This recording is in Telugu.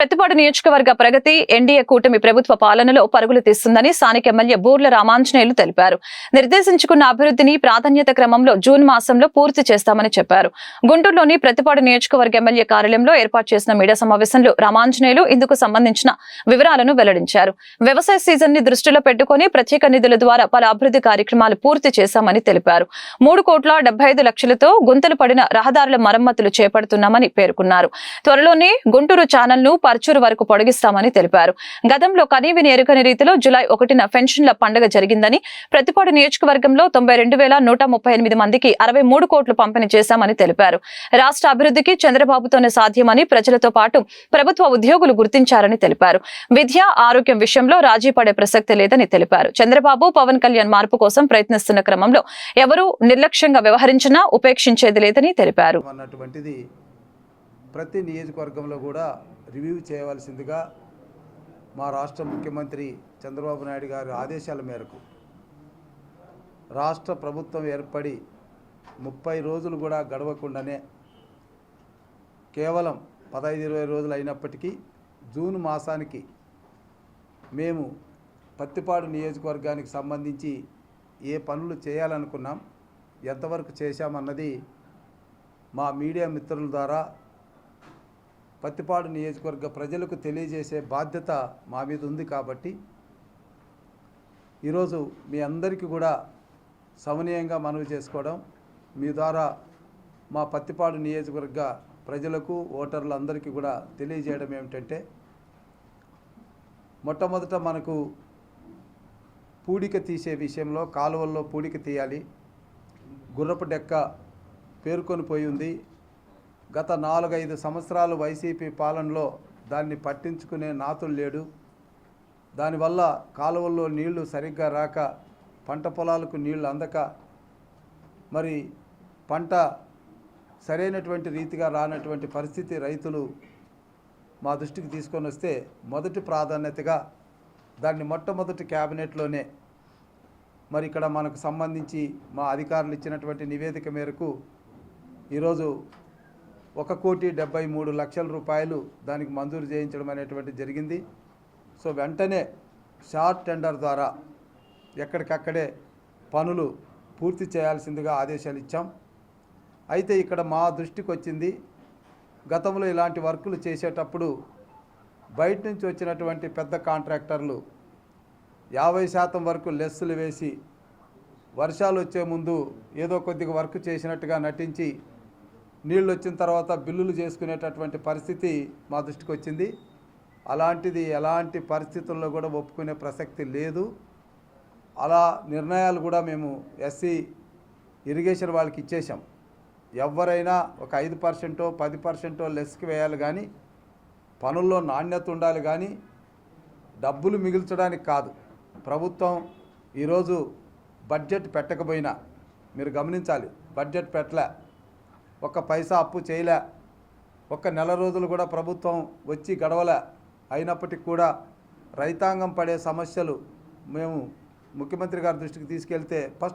ప్రతిపాడు నియోజకవర్గ ప్రగతి ఎన్డీఏ కూటమి ప్రభుత్వ పాలనలో పరుగులు తీస్తుందని స్థానిక ఎమ్మెల్యే బూర్ల రామాంజనేయులు తెలిపారు. నిర్దేశించుకున్న అభివృద్ధిని ప్రాధాన్యత క్రమంలో జూన్ మాసంలో పూర్తి చేస్తామని చెప్పారు. గుంటూరులోని ప్రతిపాడు నియోజకవర్గ ఎమ్మెల్యే కార్యాలయంలో ఏర్పాటు చేసిన మీడియా సమావేశంలో రామాంజనేయులు ఇందుకు సంబంధించిన వివరాలను వెల్లడించారు. వ్యవసాయ సీజన్ని దృష్టిలో పెట్టుకుని ప్రత్యేక నిధుల ద్వారా పలు అభివృద్ధి కార్యక్రమాలు పూర్తి చేశామని తెలిపారు. మూడు కోట్ల డెబ్బై ఐదు లక్షలతో గుంతలు పడిన రహదారుల మరమ్మతులు చేపడుతున్నామని పేర్కొన్నారు. త్వరలోనే గుంటూరు ఛానల్ను పర్చూరు వరకు పొడిగిస్తామని తెలిపారు. గతంలో కనీవిని ఎరుకని రీతిలో జులై ఒకటిన పెన్షన్ల పండుగ జరిగిందని ప్రతిపాడు నియోజకవర్గంలో తొంభై రెండు వేల నూట ముప్పై ఎనిమిది మందికి అరవై మూడు కోట్లు పంపిణీ చేశామని తెలిపారు. రాష్ట్ర అభివృద్ధికి చంద్రబాబుతోనే సాధ్యమని ప్రజలతో పాటు ప్రభుత్వ ఉద్యోగులు గుర్తించారని తెలిపారు. విద్య ఆరోగ్యం విషయంలో రాజీ పడే ప్రసక్తి లేదని తెలిపారు. చంద్రబాబు పవన్ కళ్యాణ్ మార్పు కోసం ప్రయత్నిస్తున్న క్రమంలో ఎవరూ నిర్లక్ష్యంగా వ్యవహరించినా ఉపేక్షించేది లేదని తెలిపారు. ప్రతి నియోజకవర్గంలో కూడా రివ్యూ చేయవలసిందిగా మా రాష్ట్ర ముఖ్యమంత్రి చంద్రబాబు నాయుడు గారి ఆదేశాల మేరకు రాష్ట్ర ప్రభుత్వం ఏర్పడి ముప్పై రోజులు కూడా గడవకుండానే కేవలం పదహైదు ఇరవై రోజులు అయినప్పటికీ జూన్ మాసానికి మేము పత్తిపాడు నియోజకవర్గానికి సంబంధించి ఏ పనులు చేయాలనుకున్నాం ఎంతవరకు చేశామన్నది మా మీడియా మిత్రుల ద్వారా పత్తిపాడు నియోజకవర్గ ప్రజలకు తెలియజేసే బాధ్యత మా మీద ఉంది కాబట్టి ఈరోజు మీ అందరికీ కూడా సమనీయంగా మనవి చేసుకోవడం మీ ద్వారా మా పత్తిపాడు నియోజకవర్గ ప్రజలకు ఓటర్లందరికీ కూడా తెలియజేయడం ఏమిటంటే మొట్టమొదట మనకు పూడిక తీసే విషయంలో కాలువల్లో పూడిక తీయాలి. గుర్రపు డెక్క పేర్కొని పోయి ఉంది. గత నాలుగైదు సంవత్సరాలు వైసీపీ పాలనలో దాన్ని పట్టించుకునే నాతులు లేడు. దానివల్ల కాలువల్లో నీళ్ళు సరిగ్గా రాక పంట పొలాలకు నీళ్ళు అందక మరి పంట సరైనటువంటి రీతిగా రానటువంటి పరిస్థితి రైతులు మా దృష్టికి తీసుకొని వస్తే మొదటి ప్రాధాన్యతగా దాన్ని మొట్టమొదటి క్యాబినెట్లోనే మరి ఇక్కడ మనకు సంబంధించి మా అధికారులు ఇచ్చినటువంటి నివేదిక మేరకు ఈరోజు ఒక కోటి డెబ్బై మూడు లక్షల రూపాయలు దానికి మంజూరు చేయించడం అనేటువంటి జరిగింది. సో వెంటనే షార్ట్ టెండర్ ద్వారా ఎక్కడికక్కడే పనులు పూర్తి చేయాల్సిందిగా ఆదేశాలు ఇచ్చాం. అయితే ఇక్కడ మా దృష్టికి వచ్చింది గతంలో ఇలాంటి వర్కులు చేసేటప్పుడు బయట నుంచి వచ్చినటువంటి పెద్ద కాంట్రాక్టర్లు యాభై శాతం వరకు లెస్సులు వేసి వర్షాలు వచ్చే ముందు ఏదో కొద్దిగా వర్క్ చేసినట్టుగా నటించి నీళ్ళు వచ్చిన తర్వాత బిల్లులు చేసుకునేటటువంటి పరిస్థితి మా దృష్టికి వచ్చింది. అలాంటిది ఎలాంటి పరిస్థితుల్లో కూడా ఒప్పుకునే ప్రసక్తి లేదు. అలా నిర్ణయాలు కూడా మేము ఎస్సీ ఇరిగేషన్ వాళ్ళకి ఇచ్చేసాం ఎవరైనా ఒక ఐదు పర్సెంటో పది పర్సెంటో లెస్కి వేయాలి కానీ పనుల్లో నాణ్యత ఉండాలి కానీ డబ్బులు మిగిల్చడానికి కాదు. ప్రభుత్వం ఈరోజు బడ్జెట్ పెట్టకపోయినా మీరు గమనించాలి బడ్జెట్ పెట్టలే. ఒక్క పైసా అప్పు చేయలే. ఒక్క నెల రోజులు కూడా ప్రభుత్వం వచ్చి గడవలే. అయినప్పటికీ కూడా రైతాంగం పడే సమస్యలు మేము ముఖ్యమంత్రి గారి దృష్టికి తీసుకెళ్తే ఫస్ట్